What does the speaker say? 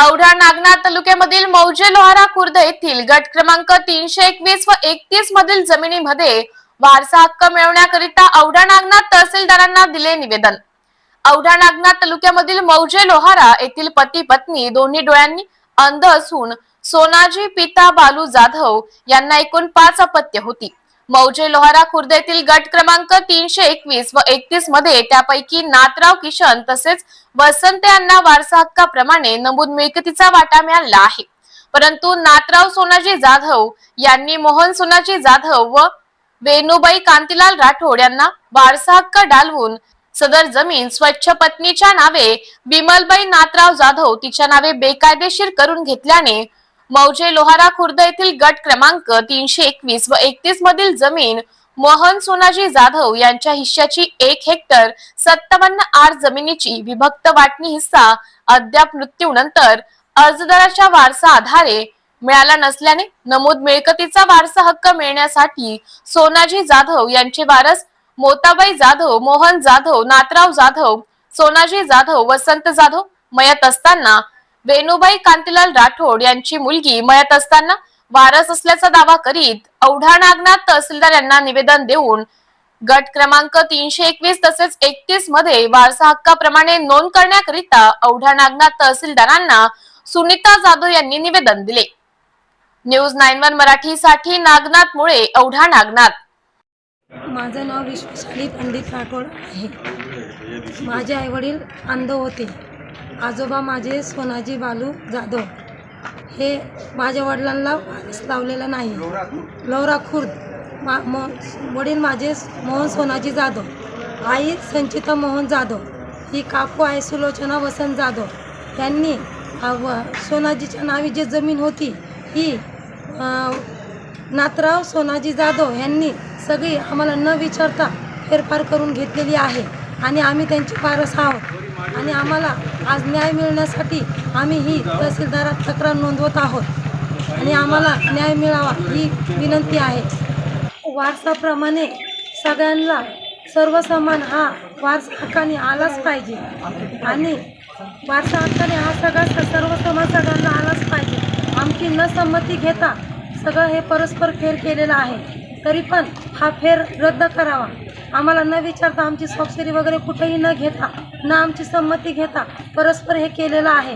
औढा नागनाथ तालुक्यामधील मौजे लोहारा खुर्द येथील गट क्रमांक तीनशे एकवीस व एकतीस मधील जमिनीमध्ये वारसा हक्क मिळवण्याकरिता औढा नागनाथ तहसीलदारांना दिले निवेदन. औढा नागनाथ तालुक्यामधील मौजे लोहारा येथील पती पत्नी दोन्ही डोळ्यांनी अंध असून सोनाजी पिता बालू जाधव यांना एकूण पाच अपत्य होती. मौजे लोहारा खुर्द येथील गट क्रमांक तीनशे एकवीस व एकतीसमध्ये त्यापैकी नाथराव किशन तसेच वसंत यांना वारसा हक्काप्रमाणे नमूद मिळकतीचा वाटा मिळाला आहे. परंतु नाथराव सोनाजी जाधव यांनी मोहन सोनाजी जाधव व वेणुबाई कांतीलाल राठोड यांना वारसा हक्क डालवून सदर जमीन स्वच्छ पत्नीच्या नावे बिमलबाई नाथराव जाधव तिच्या नावे बेकायदेशीर करून घेतल्याने मौजे लोहारा खुर्द येथील गट क्रमांक तीनशे एकवीस व एकतीस मधील जमीन मोहन सोनाजी जाधव यांच्या हिश्श्याची एक हेक्टर सत्तावन्न आर जमिनीची विभक्त वाटणी हिस्सा अद्याप मृत्यूनंतर अर्जदाराच्या वारसा आधारे मिळाला नसल्याने नमूद मिळकतीचा वारसा हक्क मिळण्यासाठी सोनाजी जाधव यांचे वारस मोताबाई जाधव मोहन जाधव नाथराव जाधव सोनाजी जाधव वसंत जाधव मयत असताना वेणुबाई कांतीलाल राठोड यांची मुलगी मयत असताना वारस असल्याचा दावा करीत औढा नागनाथ तहसीलदार यांना निवेदन देऊन गट क्रमांक तीनशे एकवीस तसेच एकतीसमध्ये वारसा हक्काप्रमाणे नोंद करण्याकरिता औढा नागनाथ तहसीलदारांना सुनीता जाधव यांनी निवेदन दिले. न्यूज नाईन वन मराठीसाठी नागनाथ मुळे औढा नागनाथ. माझं नाव विश्वशाली पंडित राठोड आहे. माझे आईवडील अंध होते. आजोबा माझे सोनाजी बालू जाधव. हे माझ्या वडिलांना वारस लावलेलं नाही. लवरा खुर्द. मा म वडील माझे मोहन सोनाजी जाधव. आई संचिता मोहन जाधव. ही काकू आहे सुलोचना वसंत जाधव. यांनी व सोनाजीच्या नावी जी जमीन होती ही नातराव नाथराव सोनाजी जाधव यांनी सगळी आम्हाला न विचारता फेरफार करून घेतलेली आहे. आणि आम्ही त्यांची पारस आहोत. आणि आम्हाला आज न्याय मिळण्यासाठी आम्ही ही तहसीलदारात तक्रार नोंदवत आहोत. आणि आम्हाला न्याय मिळावा ही विनंती आहे. वारसाप्रमाणे सगळ्यांना सर्वसमान हा वारसा हक्काने आलाच पाहिजे. आणि वारसा हक्काने हा सगळा सर्व समान सगळ्यांना आलाच पाहिजे. आमची न संमती घेता सगळं हे परस्पर फेर केलेलं आहे. तरी पण हा फेर रद्द करावा. आम्हाला न विचारता आमची स्वाक्षरी वगैरे कुठेही न घेता न आमची संमती घेता परस्पर हे केलेलं आहे.